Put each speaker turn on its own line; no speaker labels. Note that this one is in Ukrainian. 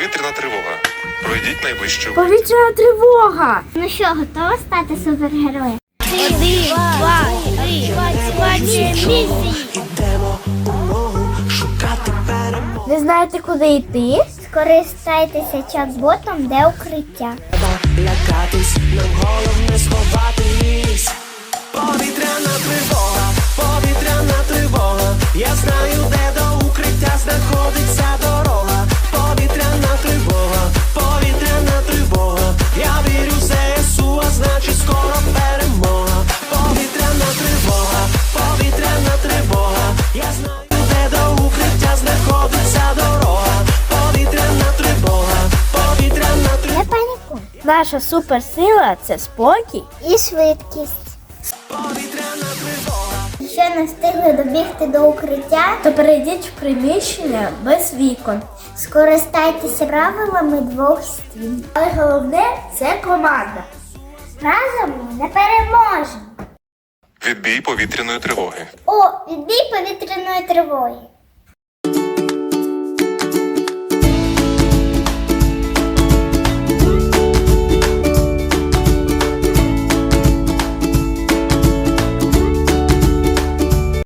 Повітряна тривога. Пройдіть найближчу.
Повітряна тривога!
Ну що, готова стати супергероєм? Один, два, три, бачення місії.
Не знаєте, куди йти?
Скористайтеся чат-ботом, де укриття.
лякатись, нам головне
Наша суперсила це спокій.
І швидкість. Ще не встигли добігти до укриття,
То перейдіть в приміщення без вікон.
скористайтеся правилами двох стін.
Але головне це команда.
Разом ми не переможемо.
Відбій повітряної тривоги.
О, відбій повітряної тривоги.